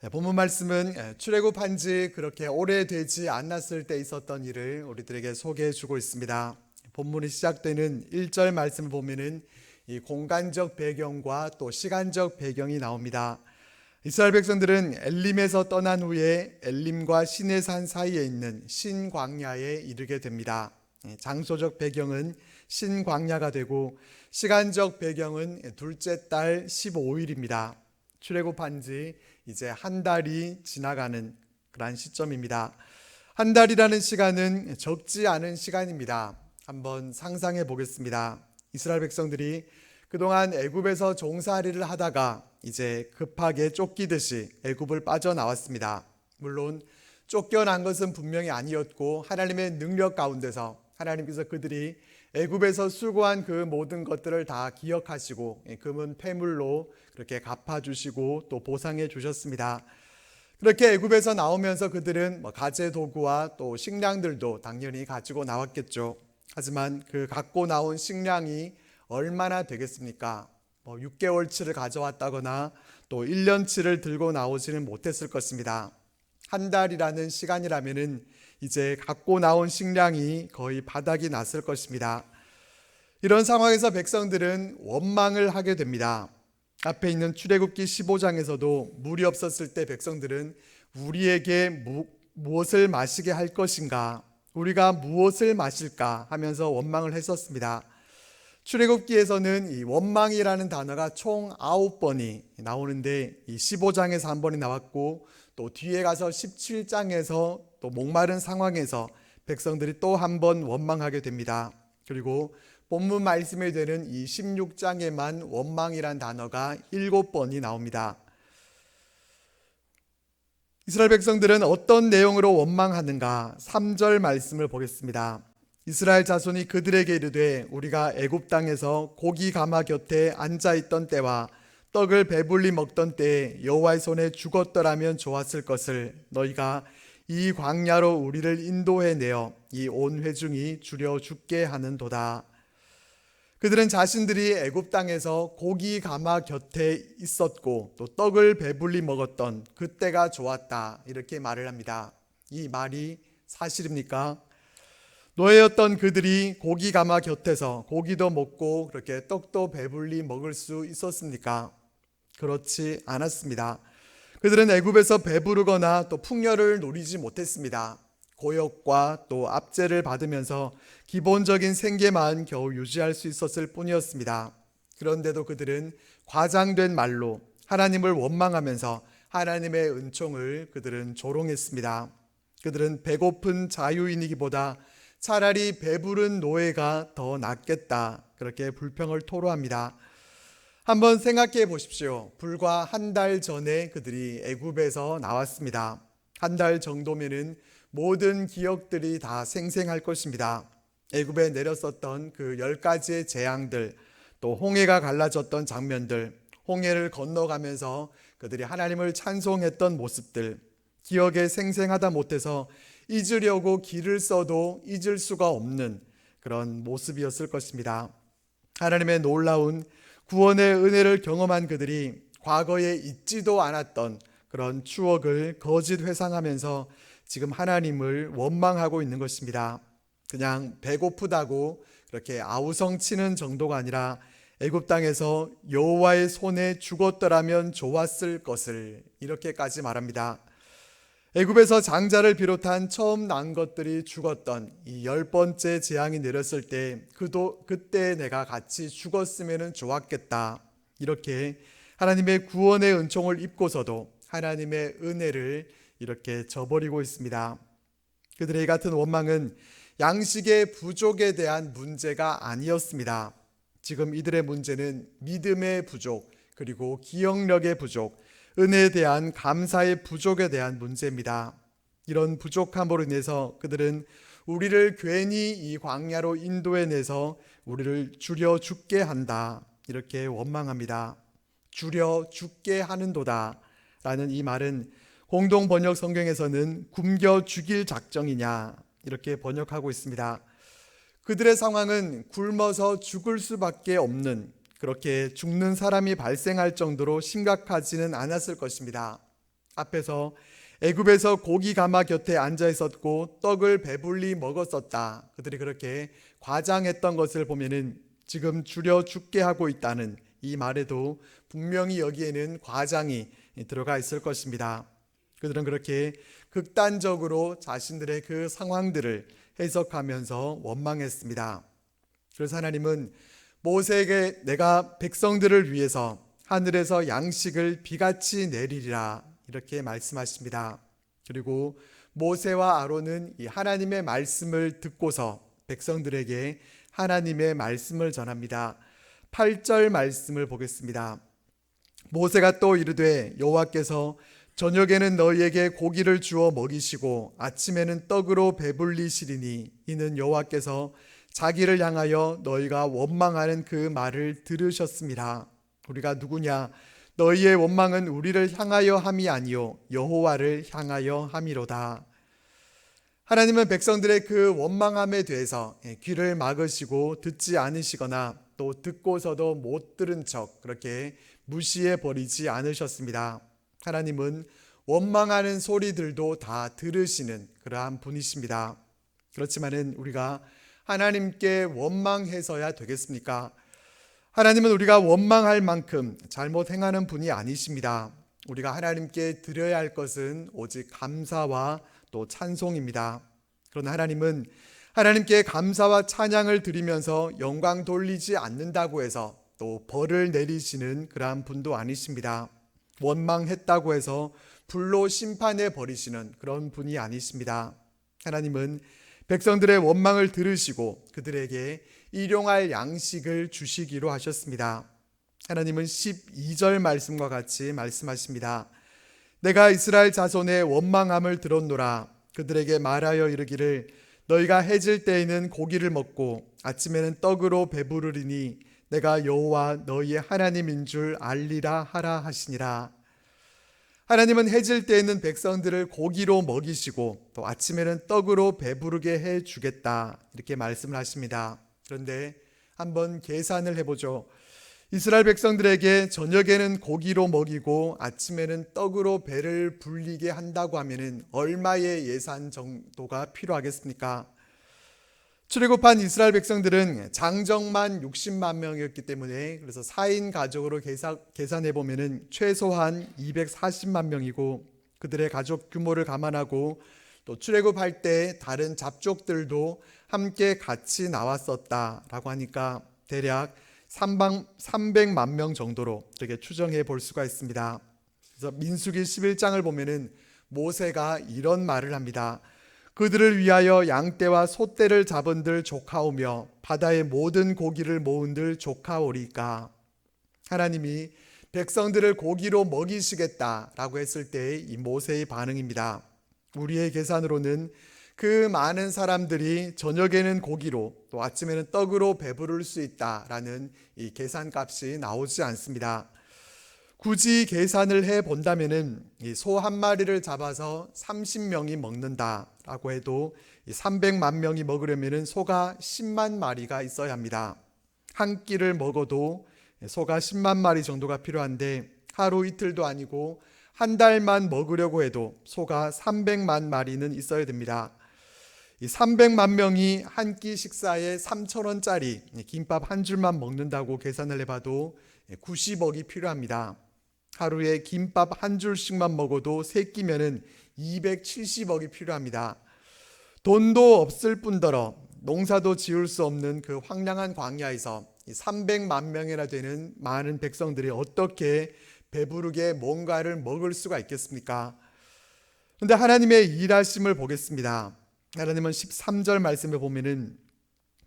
네, 본문 말씀은 예, 출애굽한 지 그렇게 오래되지 않았을 때 있었던 일을 우리들에게 소개해 주고 있습니다. 본문이 시작되는 1절 말씀을 보면은 이 공간적 배경과 또 시간적 배경이 나옵니다. 이스라엘 백성들은 엘림에서 떠난 후에 엘림과 시내산 사이에 있는 신광야에 이르게 됩니다. 예, 장소적 배경은 신광야가 되고 시간적 배경은 둘째 달 15일입니다. 출애굽한 지 이제 한 달이 지나가는 그러한 시점입니다. 한 달이라는 시간은 적지 않은 시간입니다. 한번 상상해 보겠습니다. 이스라엘 백성들이 그동안 애굽에서 종살이를 하다가 이제 급하게 쫓기듯이 애굽을 빠져나왔습니다. 물론 쫓겨난 것은 분명히 아니었고 하나님의 능력 가운데서 하나님께서 그들이 애굽에서 수고한 그 모든 것들을 다 기억하시고 금은 폐물로 그렇게 갚아 주시고 또 보상해 주셨습니다. 그렇게 애굽에서 나오면서 그들은 뭐 가재 도구와 또 식량들도 당연히 가지고 나왔겠죠. 하지만 그 갖고 나온 식량이 얼마나 되겠습니까? 뭐 6개월치를 가져왔다거나 또 1년치를 들고 나오지는 못했을 것입니다. 한 달이라는 시간이라면은 이제 갖고 나온 식량이 거의 바닥이 났을 것입니다. 이런 상황에서 백성들은 원망을 하게 됩니다. 앞에 있는 출애굽기 15장에서도 물이 없었을 때 백성들은 우리에게 무, 무엇을 마시게 할 것인가? 우리가 무엇을 마실까 하면서 원망을 했었습니다. 출애굽기에서는 이 원망이라는 단어가 총 아홉 번이 나오는데 이 15장에서 한 번이 나왔고 또 뒤에 가서 17장에서 또 목마른 상황에서 백성들이 또 한 번 원망하게 됩니다. 그리고 본문 말씀에 되는 이 16장에만 원망이란 단어가 일곱 번이 나옵니다. 이스라엘 백성들은 어떤 내용으로 원망하는가? 3절 말씀을 보겠습니다. 이스라엘 자손이 그들에게 이르되 우리가 애굽 땅에서 고기 가마 곁에 앉아 있던 때와 떡을 배불리 먹던 때에 여호와의 손에 죽었더라면 좋았을 것을 너희가 이 광야로 우리를 인도해 내어 이 온 회중이 줄여 죽게 하는도다. 그들은 자신들이 애굽 땅에서 고기 가마 곁에 있었고 또 떡을 배불리 먹었던 그때가 좋았다 이렇게 말을 합니다. 이 말이 사실입니까? 노예였던 그들이 고기 가마 곁에서 고기도 먹고 그렇게 떡도 배불리 먹을 수 있었습니까? 그렇지 않았습니다. 그들은 애굽에서 배부르거나 또 풍요를 누리지 못했습니다. 고역과 또 압제를 받으면서 기본적인 생계만 겨우 유지할 수 있었을 뿐이었습니다. 그런데도 그들은 과장된 말로 하나님을 원망하면서 하나님의 은총을 그들은 조롱했습니다. 그들은 배고픈 자유인이기보다 차라리 배부른 노예가 더 낫겠다. 그렇게 불평을 토로합니다. 한번 생각해 보십시오. 불과 한 달 전에 그들이 애굽에서 나왔습니다. 한 달 정도면은 모든 기억들이 다 생생할 것입니다. 애굽에 내렸었던 그 열 가지의 재앙들, 또 홍해가 갈라졌던 장면들, 홍해를 건너가면서 그들이 하나님을 찬송했던 모습들, 기억에 생생하다 못해서 잊으려고 길을 써도 잊을 수가 없는 그런 모습이었을 것입니다. 하나님의 놀라운 구원의 은혜를 경험한 그들이 과거에 잊지도 않았던 그런 추억을 거짓 회상하면서 지금 하나님을 원망하고 있는 것입니다. 그냥 배고프다고 그렇게 아우성 치는 정도가 아니라 애굽 땅에서 여호와의 손에 죽었더라면 좋았을 것을 이렇게까지 말합니다. 애굽에서 장자를 비롯한 처음 난 것들이 죽었던 이 열 번째 재앙이 내렸을 때 그도 그때 내가 같이 죽었으면 좋았겠다. 이렇게 하나님의 구원의 은총을 입고서도 하나님의 은혜를 이렇게 저버리고 있습니다. 그들의 같은 원망은 양식의 부족에 대한 문제가 아니었습니다. 지금 이들의 문제는 믿음의 부족, 그리고 기억력의 부족, 은혜에 대한 감사의 부족에 대한 문제입니다. 이런 부족함으로 인해서 그들은 우리를 괜히 이 광야로 인도해 내서 우리를 줄여 죽게 한다. 이렇게 원망합니다. 줄여 죽게 하는도다. 라는 이 말은 공동 번역 성경에서는 굶겨 죽일 작정이냐 이렇게 번역하고 있습니다. 그들의 상황은 굶어서 죽을 수밖에 없는 그렇게 죽는 사람이 발생할 정도로 심각하지는 않았을 것입니다. 앞에서 애굽에서 고기 가마 곁에 앉아 있었고 떡을 배불리 먹었었다. 그들이 그렇게 과장했던 것을 보면은 지금 줄여 죽게 하고 있다는 이 말에도 분명히 여기에는 과장이 들어가 있을 것입니다. 그들은 그렇게 극단적으로 자신들의 그 상황들을 해석하면서 원망했습니다. 그래서 하나님은 모세에게 내가 백성들을 위해서 하늘에서 양식을 비같이 내리리라 이렇게 말씀하십니다. 그리고 모세와 아론은 이 하나님의 말씀을 듣고서 백성들에게 하나님의 말씀을 전합니다. 8절 말씀을 보겠습니다. 모세가 또 이르되 여호와께서 저녁에는 너희에게 고기를 주어 먹이시고 아침에는 떡으로 배불리시리니 이는 여호와께서 자기를 향하여 너희가 원망하는 그 말을 들으셨습니다. 우리가 누구냐? 너희의 원망은 우리를 향하여 함이 아니요 여호와를 향하여 함이로다. 하나님은 백성들의 그 원망함에 대해서 귀를 막으시고 듣지 않으시거나 또 듣고서도 못 들은 척 그렇게 무시해 버리지 않으셨습니다. 하나님은 원망하는 소리들도 다 들으시는 그러한 분이십니다. 그렇지만은 우리가 하나님께 원망해서야 되겠습니까? 하나님은 우리가 원망할 만큼 잘못 행하는 분이 아니십니다. 우리가 하나님께 드려야 할 것은 오직 감사와 또 찬송입니다. 그러나 하나님은 하나님께 감사와 찬양을 드리면서 영광 돌리지 않는다고 해서 또 벌을 내리시는 그러한 분도 아니십니다. 원망했다고 해서 불로 심판해 버리시는 그런 분이 아니십니다. 하나님은 백성들의 원망을 들으시고 그들에게 일용할 양식을 주시기로 하셨습니다. 하나님은 12절 말씀과 같이 말씀하십니다. 내가 이스라엘 자손의 원망함을 들었노라 그들에게 말하여 이르기를 너희가 해질 때에는 고기를 먹고 아침에는 떡으로 배부르리니 내가 여호와 너희의 하나님인 줄 알리라 하라 하시니라. 하나님은 해질 때에는 백성들을 고기로 먹이시고 또 아침에는 떡으로 배부르게 해 주겠다. 이렇게 말씀을 하십니다. 그런데 한번 계산을 해보죠. 이스라엘 백성들에게 저녁에는 고기로 먹이고 아침에는 떡으로 배를 불리게 한다고 하면은 얼마의 예산 정도가 필요하겠습니까? 출애굽한 이스라엘 백성들은 장정만 60만 명이었기 때문에 그래서 4인 가족으로 계산 해 보면은 최소한 240만 명이고 그들의 가족 규모를 감안하고 또 출애굽할 때 다른 잡족들도 함께 같이 나왔었다라고 하니까 대략 300만 명 정도로 이렇게 추정해 볼 수가 있습니다. 그래서 민수기 11장을 보면은 모세가 이런 말을 합니다. 그들을 위하여 양떼와 소떼를 잡은들 조카오며 바다의 모든 고기를 모은들 조카오리까 하나님이 백성들을 고기로 먹이시겠다라고 했을 때이 모세의 반응입니다. 우리의 계산으로는 그 많은 사람들이 저녁에는 고기로 또 아침에는 떡으로 배부를 수 있다라는 이 계산값이 나오지 않습니다. 굳이 계산을 해 본다면은 소 한 마리를 잡아서 30명이 먹는다 라고 해도 300만 명이 먹으려면은 소가 10만 마리가 있어야 합니다. 한 끼를 먹어도 소가 10만 마리 정도가 필요한데 하루 이틀도 아니고 한 달만 먹으려고 해도 소가 300만 마리는 있어야 됩니다. 이 300만 명이 한 끼 식사에 3천 원짜리 김밥 한 줄만 먹는다고 계산을 해봐도 90억이 필요합니다. 하루에 김밥 한 줄씩만 먹어도 세 끼면은 270억이 필요합니다. 돈도 없을 뿐더러 농사도 지을 수 없는 그 황량한 광야에서 300만 명이나 되는 많은 백성들이 어떻게 배부르게 뭔가를 먹을 수가 있겠습니까? 그런데 하나님의 일하심을 보겠습니다. 하나님은 13절 말씀에 보면은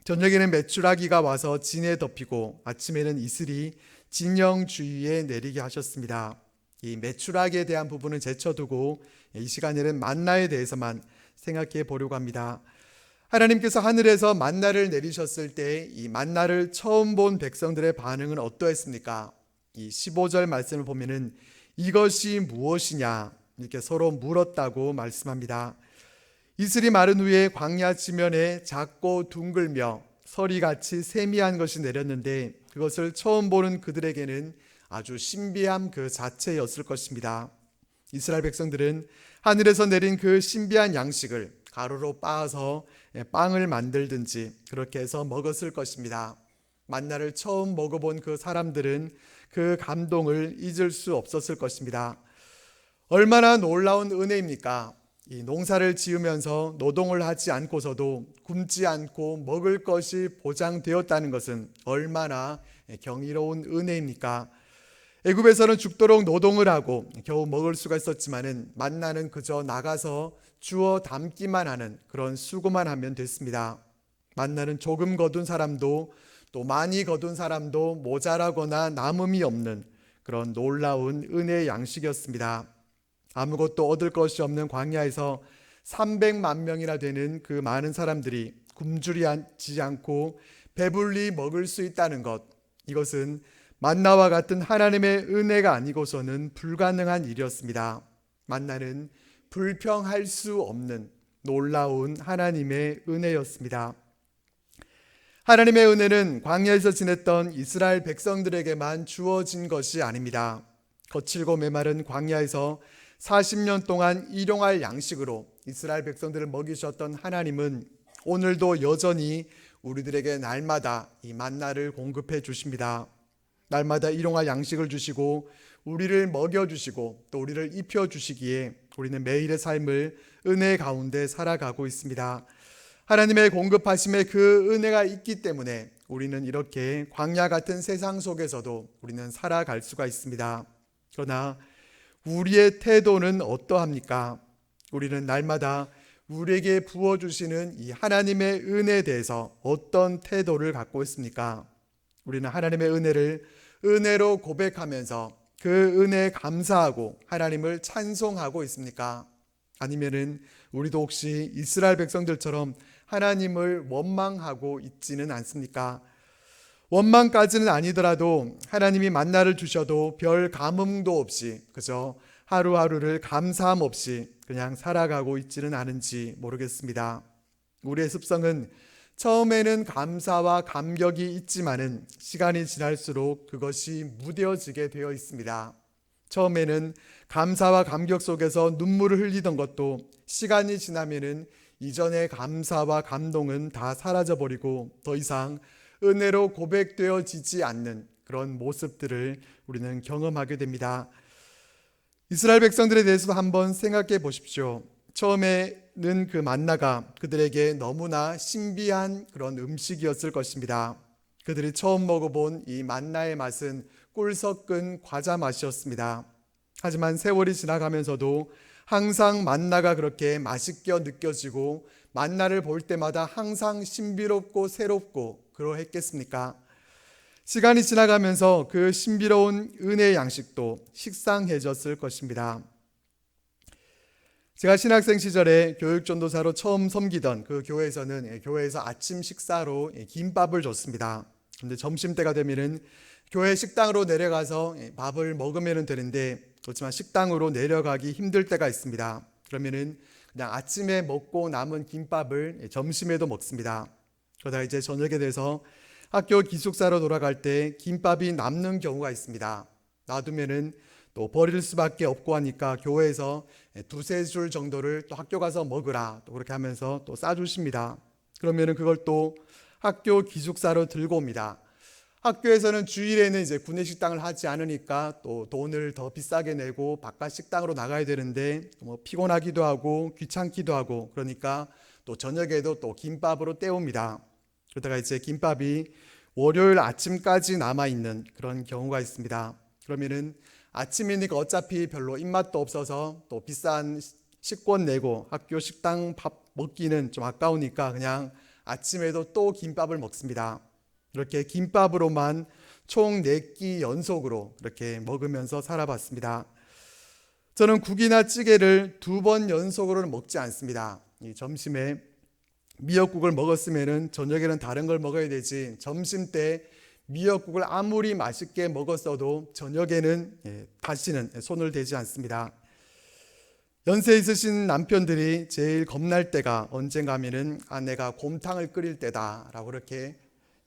저녁에는 메추라기가 와서 진에 덮이고 아침에는 이슬이 진영 주위에 내리게 하셨습니다. 이 매출하기에 대한 부분은 제쳐두고 이 시간에는 만나에 대해서만 생각해 보려고 합니다. 하나님께서 하늘에서 만나를 내리셨을 때 이 만나를 처음 본 백성들의 반응은 어떠했습니까? 이 15절 말씀을 보면은 이것이 무엇이냐 이렇게 서로 물었다고 말씀합니다. 이슬이 마른 후에 광야 지면에 작고 둥글며 서리같이 세미한 것이 내렸는데 그것을 처음 보는 그들에게는 아주 신비함 그 자체였을 것입니다. 이스라엘 백성들은 하늘에서 내린 그 신비한 양식을 가루로 빻아서 예, 빵을 만들든지 그렇게 해서 먹었을 것입니다. 만나를 처음 먹어본 그 사람들은 그 감동을 잊을 수 없었을 것입니다. 얼마나 놀라운 은혜입니까? 이 농사를 지으면서 노동을 하지 않고서도 굶지 않고 먹을 것이 보장되었다는 것은 얼마나 경이로운 은혜입니까? 애굽에서는 죽도록 노동을 하고 겨우 먹을 수가 있었지만은 만나는 그저 나가서 주워 담기만 하는 그런 수고만 하면 됐습니다. 만나는 조금 거둔 사람도 또 많이 거둔 사람도 모자라거나 남음이 없는 그런 놀라운 은혜의 양식이었습니다. 아무것도 얻을 것이 없는 광야에서 300만 명이나 되는 그 많은 사람들이 굶주리지 않고 배불리 먹을 수 있다는 것. 이것은 만나와 같은 하나님의 은혜가 아니고서는 불가능한 일이었습니다. 만나는 불평할 수 없는 놀라운 하나님의 은혜였습니다. 하나님의 은혜는 광야에서 지냈던 이스라엘 백성들에게만 주어진 것이 아닙니다. 거칠고 메마른 광야에서 40년 동안 일용할 양식으로 이스라엘 백성들을 먹이셨던 하나님은 오늘도 여전히 우리들에게 날마다 이 만나를 공급해 주십니다. 날마다 일용할 양식을 주시고 우리를 먹여 주시고 또 우리를 입혀 주시기에 우리는 매일의 삶을 은혜 가운데 살아가고 있습니다. 하나님의 공급하심에 그 은혜가 있기 때문에 우리는 이렇게 광야 같은 세상 속에서도 우리는 살아갈 수가 있습니다. 그러나 우리의 태도는 어떠합니까? 우리는 날마다 우리에게 부어주시는 이 하나님의 은혜에 대해서 어떤 태도를 갖고 있습니까? 우리는 하나님의 은혜를 은혜로 고백하면서 그 은혜에 감사하고 하나님을 찬송하고 있습니까? 아니면은 우리도 혹시 이스라엘 백성들처럼 하나님을 원망하고 있지는 않습니까? 원망까지는 아니더라도 하나님이 만나를 주셔도 별 감흥도 없이 그저 하루하루를 감사함 없이 그냥 살아가고 있지는 않은지 모르겠습니다. 우리의 습성은 처음에는 감사와 감격이 있지만은 시간이 지날수록 그것이 무뎌지게 되어 있습니다. 처음에는 감사와 감격 속에서 눈물을 흘리던 것도 시간이 지나면은 이전의 감사와 감동은 다 사라져 버리고 더 이상 은혜로 고백되어지지 않는 그런 모습들을 우리는 경험하게 됩니다. 이스라엘 백성들에 대해서도 한번 생각해 보십시오. 처음에는 그 만나가 그들에게 너무나 신비한 그런 음식이었을 것입니다. 그들이 처음 먹어본 이 만나의 맛은 꿀 섞은 과자 맛이었습니다. 하지만 세월이 지나가면서도 항상 만나가 그렇게 맛있게 느껴지고 만나를 볼 때마다 항상 신비롭고 새롭고 그러했겠습니까? 시간이 지나가면서 그 신비로운 은혜의 양식도 식상해졌을 것입니다. 제가 신학생 시절에 교육전도사로 처음 섬기던 그 교회에서는 예, 교회에서 아침 식사로 예, 김밥을 줬습니다. 근데 점심 때가 되면은 교회 식당으로 내려가서 예, 밥을 먹으면 되는데 그렇지만 식당으로 내려가기 힘들 때가 있습니다. 그러면은 그냥 아침에 먹고 남은 김밥을 점심에도 먹습니다. 그러다 이제 저녁에 돼서 학교 기숙사로 돌아갈 때 김밥이 남는 경우가 있습니다. 놔두면은 또 버릴 수밖에 없고 하니까 교회에서 두세 줄 정도를 또 학교 가서 먹으라 또 그렇게 하면서 또 싸주십니다. 그러면은 그걸 또 학교 기숙사로 들고 옵니다. 학교에서는 주일에는 이제 구내 식당을 하지 않으니까 또 돈을 더 비싸게 내고 바깥 식당으로 나가야 되는데 뭐 피곤하기도 하고 귀찮기도 하고 그러니까 또 저녁에도 또 김밥으로 때웁니다. 그러다가 이제 김밥이 월요일 아침까지 남아 있는 그런 경우가 있습니다. 그러면은 아침이니까 어차피 별로 입맛도 없어서 또 비싼 식권 내고 학교 식당 밥 먹기는 좀 아까우니까 그냥 아침에도 또 김밥을 먹습니다. 이렇게 김밥으로만 총 4끼 연속으로 이렇게 먹으면서 살아봤습니다. 저는 국이나 찌개를 두 번 연속으로는 먹지 않습니다. 이 점심에 미역국을 먹었으면은 저녁에는 다른 걸 먹어야 되지. 점심 때 미역국을 아무리 맛있게 먹었어도 저녁에는 예, 다시는 손을 대지 않습니다. 연세 있으신 남편들이 제일 겁날 때가 언젠가 하면은 아내가 곰탕을 끓일 때다라고 그렇게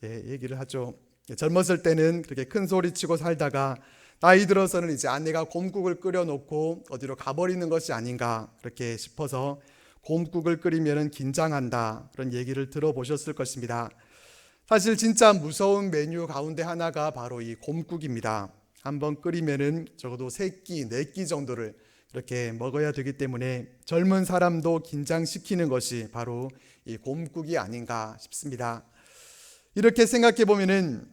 예, 얘기를 하죠. 젊었을 때는 그렇게 큰 소리 치고 살다가 나이 들어서는 이제 아내가 곰국을 끓여놓고 어디로 가버리는 것이 아닌가 그렇게 싶어서 곰국을 끓이면 긴장한다 그런 얘기를 들어보셨을 것입니다. 사실 진짜 무서운 메뉴 가운데 하나가 바로 이 곰국입니다. 한번 끓이면은 적어도 세 끼, 네 끼 정도를 이렇게 먹어야 되기 때문에 젊은 사람도 긴장시키는 것이 바로 이 곰국이 아닌가 싶습니다. 이렇게 생각해 보면은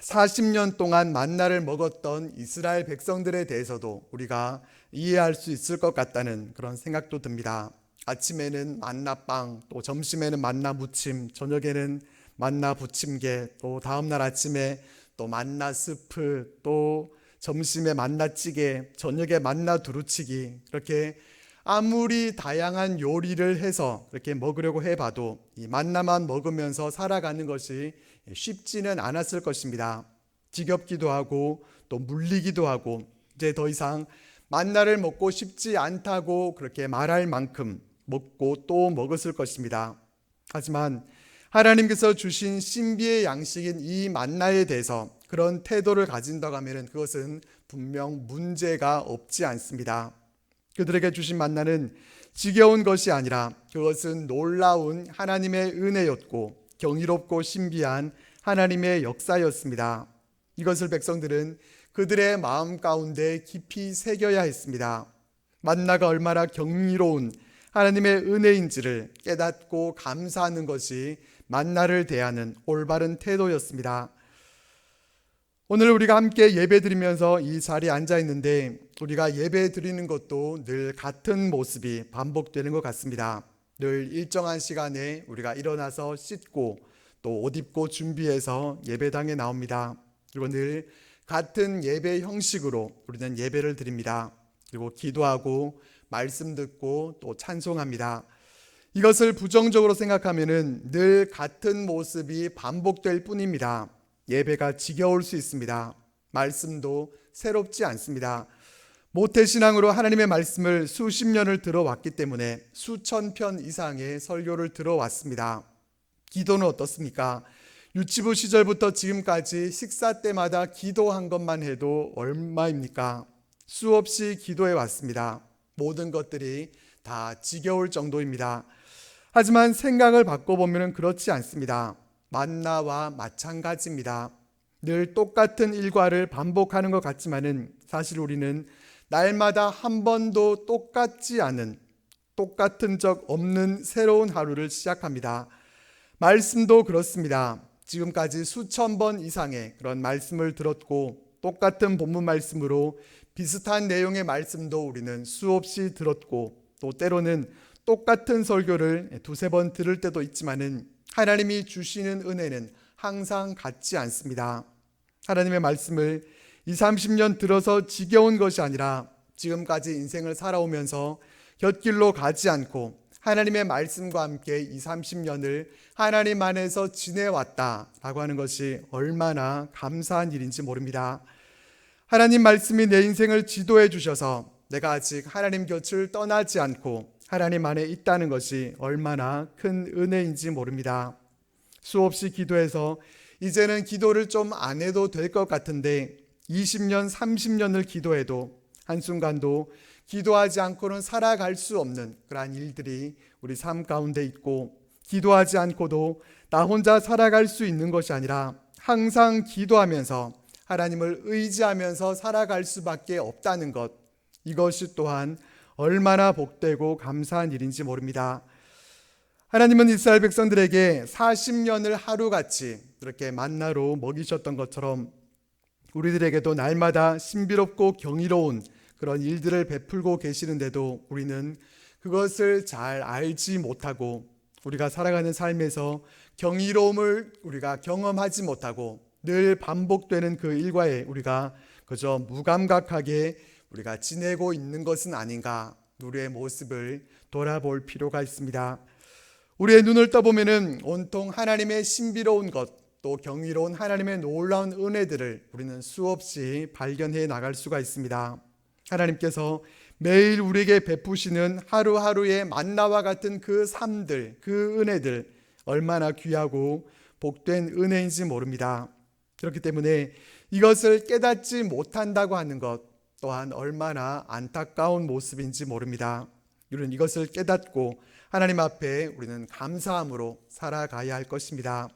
40년 동안 만나를 먹었던 이스라엘 백성들에 대해서도 우리가 이해할 수 있을 것 같다는 그런 생각도 듭니다. 아침에는 만나빵, 또 점심에는 만나 무침, 저녁에는 만나 부침개, 또 다음날 아침에 또 만나 스프, 또 점심에 만나 찌개, 저녁에 만나 두루치기, 그렇게 아무리 다양한 요리를 해서 이렇게 먹으려고 해봐도 이 만나만 먹으면서 살아가는 것이 쉽지는 않았을 것입니다. 지겹기도 하고 또 물리기도 하고 이제 더 이상 만나를 먹고 싶지 않다고 그렇게 말할 만큼 먹고 또 먹었을 것입니다. 하지만 하나님께서 주신 신비의 양식인 이 만나에 대해서 그런 태도를 가진다고 하면 그것은 분명 문제가 없지 않습니다. 그들에게 주신 만나는 지겨운 것이 아니라 그것은 놀라운 하나님의 은혜였고 경이롭고 신비한 하나님의 역사였습니다. 이것을 백성들은 그들의 마음 가운데 깊이 새겨야 했습니다. 만나가 얼마나 경이로운 하나님의 은혜인지를 깨닫고 감사하는 것이 만나를 대하는 올바른 태도였습니다. 오늘 우리가 함께 예배 드리면서 이 자리에 앉아 있는데 우리가 예배 드리는 것도 늘 같은 모습이 반복되는 것 같습니다. 늘 일정한 시간에 우리가 일어나서 씻고 또 옷 입고 준비해서 예배당에 나옵니다. 그리고 늘 같은 예배 형식으로 우리는 예배를 드립니다. 그리고 기도하고 말씀 듣고 또 찬송합니다. 이것을 부정적으로 생각하면은 늘 같은 모습이 반복될 뿐입니다. 예배가 지겨울 수 있습니다. 말씀도 새롭지 않습니다. 모태신앙으로 하나님의 말씀을 수십 년을 들어왔기 때문에 수천 편 이상의 설교를 들어왔습니다. 기도는 어떻습니까? 유치부 시절부터 지금까지 식사 때마다 기도한 것만 해도 얼마입니까? 수없이 기도해 왔습니다. 모든 것들이 다 지겨울 정도입니다. 하지만 생각을 바꿔보면 그렇지 않습니다. 만나와 마찬가지입니다. 늘 똑같은 일과를 반복하는 것 같지만은 사실 우리는 날마다 한 번도 똑같지 않은 똑같은 적 없는 새로운 하루를 시작합니다. 말씀도 그렇습니다. 지금까지 수천 번 이상의 그런 말씀을 들었고 똑같은 본문 말씀으로 비슷한 내용의 말씀도 우리는 수없이 들었고 또 때로는 똑같은 설교를 두세 번 들을 때도 있지만은 하나님이 주시는 은혜는 항상 같지 않습니다. 하나님의 말씀을 2, 30년 들어서 지겨운 것이 아니라 지금까지 인생을 살아오면서 곁길로 가지 않고 하나님의 말씀과 함께 2, 30년을 하나님 안에서 지내왔다라고 하는 것이 얼마나 감사한 일인지 모릅니다. 하나님 말씀이 내 인생을 지도해 주셔서 내가 아직 하나님 곁을 떠나지 않고 하나님 안에 있다는 것이 얼마나 큰 은혜인지 모릅니다. 수없이 기도해서 이제는 기도를 좀 안 해도 될 것 같은데 20년, 30년을 기도해도 한순간도 기도하지 않고는 살아갈 수 없는 그러한 일들이 우리 삶 가운데 있고 기도하지 않고도 나 혼자 살아갈 수 있는 것이 아니라 항상 기도하면서 하나님을 의지하면서 살아갈 수밖에 없다는 것 이것이 또한 얼마나 복되고 감사한 일인지 모릅니다. 하나님은 이스라엘 백성들에게 40년을 하루같이 이렇게 만나로 먹이셨던 것처럼 우리들에게도 날마다 신비롭고 경이로운 그런 일들을 베풀고 계시는데도 우리는 그것을 잘 알지 못하고 우리가 살아가는 삶에서 경이로움을 우리가 경험하지 못하고 늘 반복되는 그 일과에 우리가 그저 무감각하게 우리가 지내고 있는 것은 아닌가 우리의 모습을 돌아볼 필요가 있습니다. 우리의 눈을 떠보면은 온통 하나님의 신비로운 것, 또 경이로운 하나님의 놀라운 은혜들을 우리는 수없이 발견해 나갈 수가 있습니다. 하나님께서 매일 우리에게 베푸시는 하루하루의 만나와 같은 그 삶들, 그 은혜들 얼마나 귀하고 복된 은혜인지 모릅니다. 그렇기 때문에 이것을 깨닫지 못한다고 하는 것 또한 얼마나 안타까운 모습인지 모릅니다. 우리는 이것을 깨닫고 하나님 앞에 우리는 감사함으로 살아가야 할 것입니다.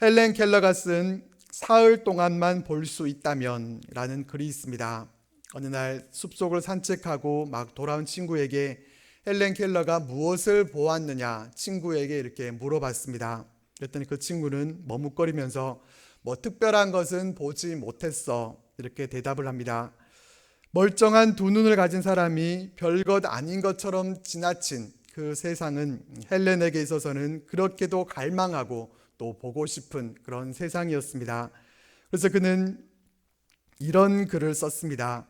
헬렌 켈러가 쓴 사흘 동안만 볼 수 있다면 라는 글이 있습니다. 어느 날 숲속을 산책하고 막 돌아온 친구에게 헬렌 켈러가 무엇을 보았느냐 친구에게 이렇게 물어봤습니다. 그랬더니 그 친구는 머뭇거리면서 뭐 특별한 것은 보지 못했어 이렇게 대답을 합니다. 멀쩡한 두 눈을 가진 사람이 별것 아닌 것처럼 지나친 그 세상은 헬렌에게 있어서는 그렇게도 갈망하고 또 보고 싶은 그런 세상이었습니다. 그래서 그는 이런 글을 썼습니다.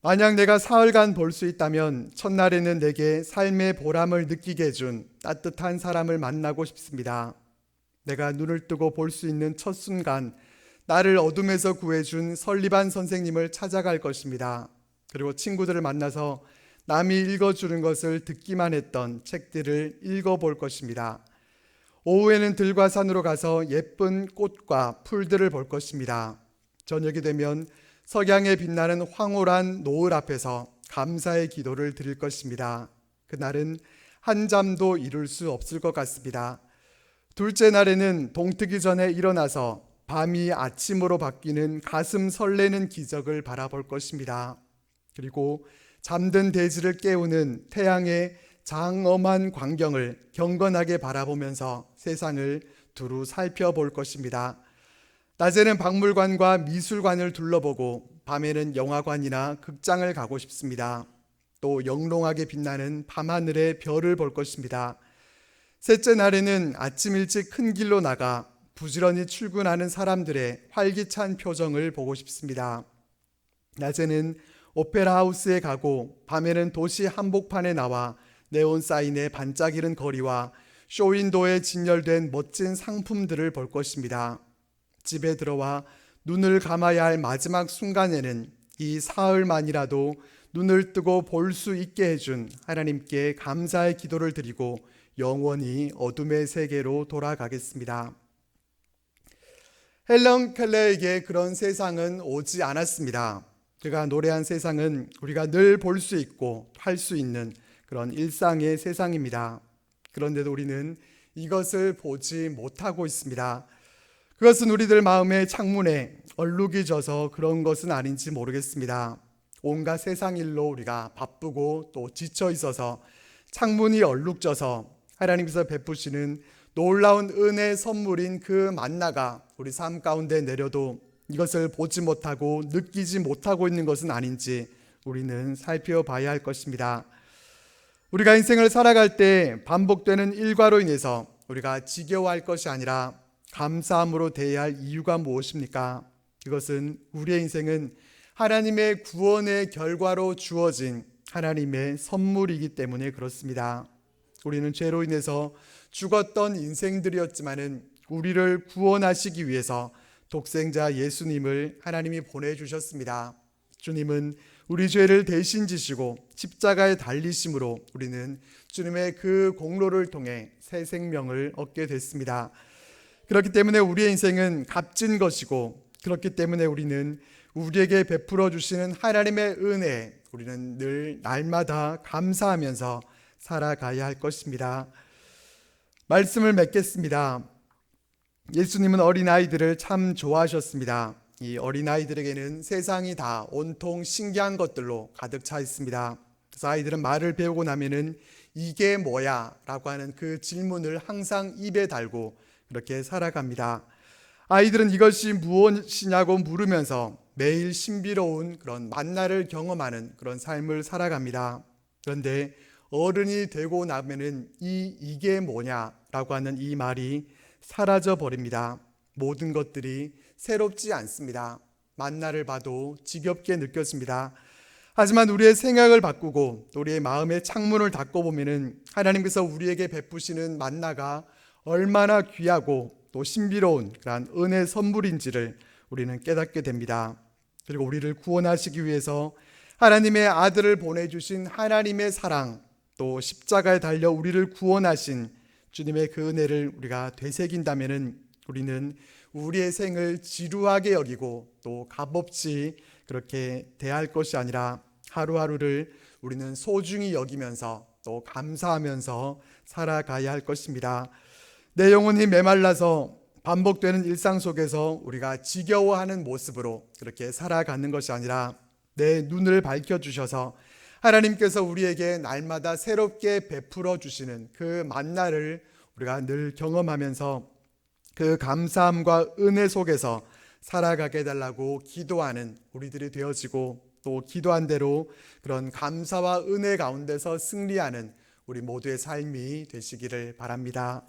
만약 내가 사흘간 볼 수 있다면 첫날에는 내게 삶의 보람을 느끼게 해준 따뜻한 사람을 만나고 싶습니다. 내가 눈을 뜨고 볼 수 있는 첫 순간 나를 어둠에서 구해준 설리반 선생님을 찾아갈 것입니다. 그리고 친구들을 만나서 남이 읽어주는 것을 듣기만 했던 책들을 읽어볼 것입니다. 오후에는 들과 산으로 가서 예쁜 꽃과 풀들을 볼 것입니다. 저녁이 되면 석양에 빛나는 황홀한 노을 앞에서 감사의 기도를 드릴 것입니다. 그날은 한 잠도 이룰 수 없을 것 같습니다. 둘째 날에는 동트기 전에 일어나서 밤이 아침으로 바뀌는 가슴 설레는 기적을 바라볼 것입니다. 그리고 잠든 대지를 깨우는 태양의 장엄한 광경을 경건하게 바라보면서 세상을 두루 살펴볼 것입니다. 낮에는 박물관과 미술관을 둘러보고 밤에는 영화관이나 극장을 가고 싶습니다. 또 영롱하게 빛나는 밤하늘의 별을 볼 것입니다. 셋째 날에는 아침 일찍 큰 길로 나가 부지런히 출근하는 사람들의 활기찬 표정을 보고 싶습니다. 낮에는 오페라 하우스에 가고 밤에는 도시 한복판에 나와 네온 사인의 반짝이는 거리와 쇼윈도에 진열된 멋진 상품들을 볼 것입니다. 집에 들어와 눈을 감아야 할 마지막 순간에는 이 사흘만이라도 눈을 뜨고 볼 수 있게 해준 하나님께 감사의 기도를 드리고 영원히 어둠의 세계로 돌아가겠습니다. 헬런 켈러에게 그런 세상은 오지 않았습니다. 그가 노래한 세상은 우리가 늘 볼 수 있고 할 수 있는 그런 일상의 세상입니다. 그런데도 우리는 이것을 보지 못하고 있습니다. 그것은 우리들 마음의 창문에 얼룩이 져서 그런 것은 아닌지 모르겠습니다. 온갖 세상 일로 우리가 바쁘고 또 지쳐 있어서 창문이 얼룩져서 하나님께서 베푸시는 놀라운 은혜 선물인 그 만나가 우리 삶 가운데 내려도 이것을 보지 못하고 느끼지 못하고 있는 것은 아닌지 우리는 살펴봐야 할 것입니다. 우리가 인생을 살아갈 때 반복되는 일과로 인해서 우리가 지겨워할 것이 아니라 감사함으로 대해야 할 이유가 무엇입니까? 그것은 우리의 인생은 하나님의 구원의 결과로 주어진 하나님의 선물이기 때문에 그렇습니다. 우리는 죄로 인해서 죽었던 인생들이었지만은 우리를 구원하시기 위해서 독생자 예수님을 하나님이 보내주셨습니다. 주님은 우리 죄를 대신 지시고 십자가에 달리심으로 우리는 주님의 그 공로를 통해 새 생명을 얻게 됐습니다. 그렇기 때문에 우리의 인생은 값진 것이고 그렇기 때문에 우리는 우리에게 베풀어 주시는 하나님의 은혜 우리는 늘 날마다 감사하면서 살아가야 할 것입니다. 말씀을 맺겠습니다. 예수님은 어린아이들을 참 좋아하셨습니다. 이 어린아이들에게는 세상이 다 온통 신기한 것들로 가득 차 있습니다. 그래서 아이들은 말을 배우고 나면은 이게 뭐야? 라고 하는 그 질문을 항상 입에 달고 그렇게 살아갑니다. 아이들은 이것이 무엇이냐고 물으면서 매일 신비로운 그런 만나를 경험하는 그런 삶을 살아갑니다. 그런데 어른이 되고 나면은 이 이게 뭐냐라고 하는 이 말이 사라져 버립니다. 모든 것들이 새롭지 않습니다. 만나를 봐도 지겹게 느껴집니다. 하지만 우리의 생각을 바꾸고 우리의 마음의 창문을 닫고 보면은 하나님께서 우리에게 베푸시는 만나가 얼마나 귀하고 또 신비로운 그러한 은혜 선물인지를 우리는 깨닫게 됩니다. 그리고 우리를 구원하시기 위해서 하나님의 아들을 보내주신 하나님의 사랑 또 십자가에 달려 우리를 구원하신 주님의 그 은혜를 우리가 되새긴다면은 우리는 우리의 생을 지루하게 여기고 또 값없이 그렇게 대할 것이 아니라 하루하루를 우리는 소중히 여기면서 또 감사하면서 살아가야 할 것입니다. 내 영혼이 메말라서 반복되는 일상 속에서 우리가 지겨워하는 모습으로 그렇게 살아가는 것이 아니라 내 눈을 밝혀 주셔서 하나님께서 우리에게 날마다 새롭게 베풀어 주시는 그 만나를 우리가 늘 경험하면서 그 감사함과 은혜 속에서 살아가게 해달라고 기도하는 우리들이 되어지고 또 기도한 대로 그런 감사와 은혜 가운데서 승리하는 우리 모두의 삶이 되시기를 바랍니다.